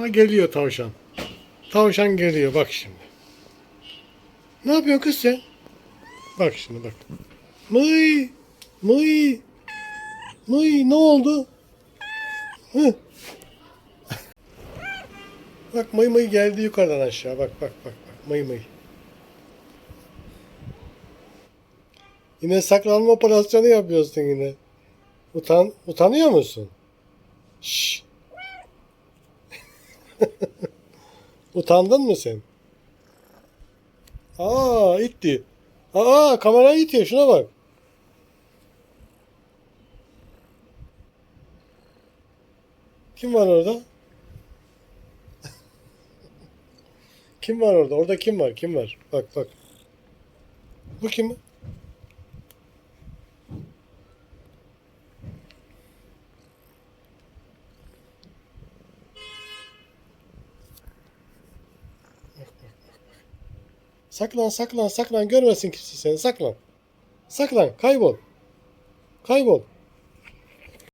Ha geliyor tavşan. Tavşan geliyor bak şimdi. Ne yapıyorsun kız sen? Bak şimdi bak. Mıy! Mıy! Mıy ne oldu? Hı. bak mıy mıy geldi yukarıdan aşağı. Bak bak bak bak mıy mıy. Yine saklanma operasyonu yapıyorsun yine. Utan, utanıyor musun? Şşş. Utandın mı sen? Aa itti. Aa kamerayı itiyor şuna bak. Kim var orada? kim var orada? Orada kim var? Kim var? Bak bak. Bu kim? Saklan saklan saklan görmesin kimse seni saklan. Saklan kaybol. Kaybol.